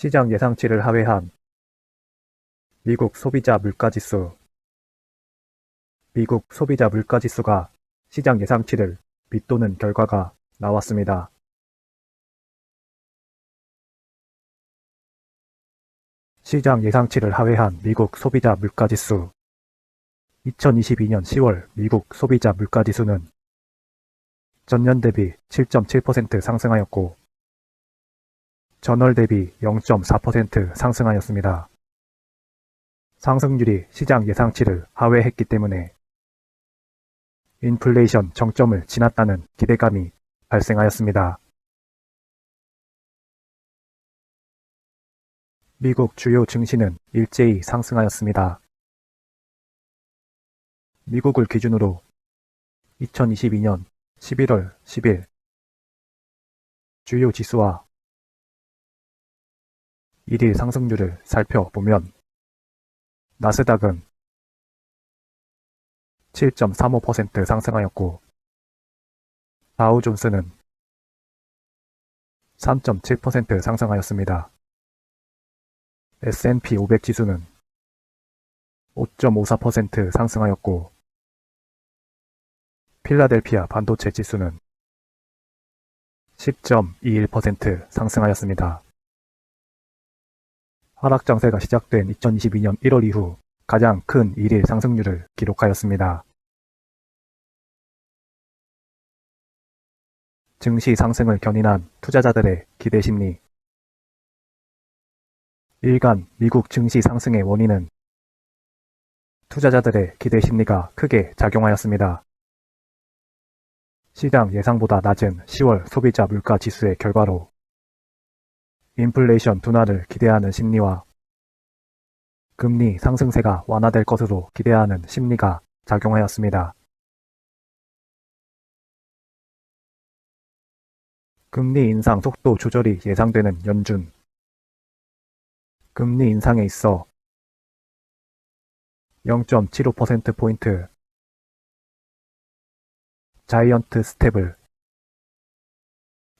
시장 예상치를 하회한 미국 소비자 물가지수 미국 소비자 물가지수가 시장 예상치를 밑도는 결과가 나왔습니다. 시장 예상치를 하회한 미국 소비자 물가지수 2022년 10월 미국 소비자 물가지수는 전년 대비 7.7% 상승하였고 전월 대비 0.4% 상승하였습니다. 상승률이 시장 예상치를 하회했기 때문에 인플레이션 정점을 지났다는 기대감이 발생하였습니다. 미국 주요 증시는 일제히 상승하였습니다. 미국을 기준으로 2022년 11월 10일 주요 지수와 1일 상승률을 살펴보면 나스닥은 7.35% 상승하였고 다우존스는 3.7% 상승하였습니다. S&P 500 지수는 5.54% 상승하였고 필라델피아 반도체 지수는 10.21% 상승하였습니다. 하락 장세가 시작된 2022년 1월 이후 가장 큰 일일 상승률을 기록하였습니다. 증시 상승을 견인한 투자자들의 기대 심리 일간 미국 증시 상승의 원인은 투자자들의 기대 심리가 크게 작용하였습니다. 시장 예상보다 낮은 10월 소비자 물가 지수의 결과로 인플레이션 둔화를 기대하는 심리와 금리 상승세가 완화될 것으로 기대하는 심리가 작용하였습니다. 금리 인상 속도 조절이 예상되는 연준. 금리 인상에 있어 0.75%포인트 자이언트 스텝을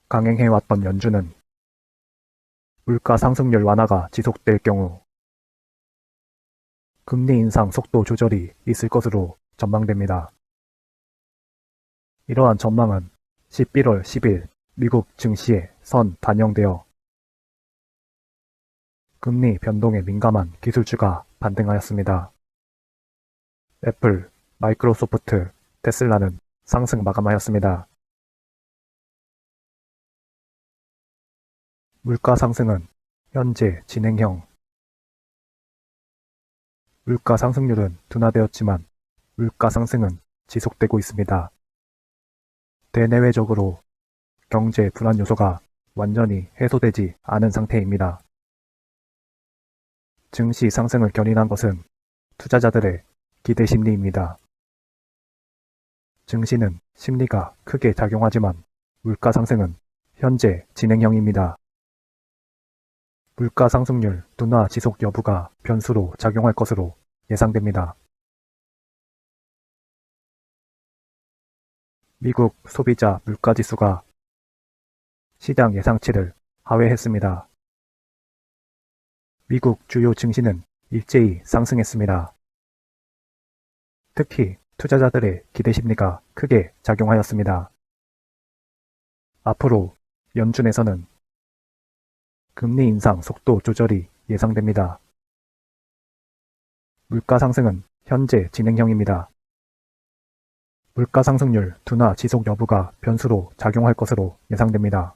강행해왔던 연준은 물가 상승률 완화가 지속될 경우 금리 인상 속도 조절이 있을 것으로 전망됩니다. 이러한 전망은 11월 10일 미국 증시에 선 반영되어 금리 변동에 민감한 기술주가 반등하였습니다. 애플, 마이크로소프트, 테슬라는 상승 마감하였습니다. 물가 상승은 현재 진행형. 물가 상승률은 둔화되었지만 물가 상승은 지속되고 있습니다. 대내외적으로 경제 불안 요소가 완전히 해소되지 않은 상태입니다. 증시 상승을 견인한 것은 투자자들의 기대 심리입니다. 증시는 심리가 크게 작용하지만 물가 상승은 현재 진행형입니다. 물가 상승률 둔화 지속 여부가 변수로 작용할 것으로 예상됩니다. 미국 소비자 물가지수가 시장 예상치를 하회했습니다. 미국 주요 증시는 일제히 상승했습니다. 특히 투자자들의 기대 심리가 크게 작용하였습니다. 앞으로 연준에서는 금리 인상 속도 조절이 예상됩니다. 물가 상승은 현재 진행형입니다. 물가 상승률 둔화 지속 여부가 변수로 작용할 것으로 예상됩니다.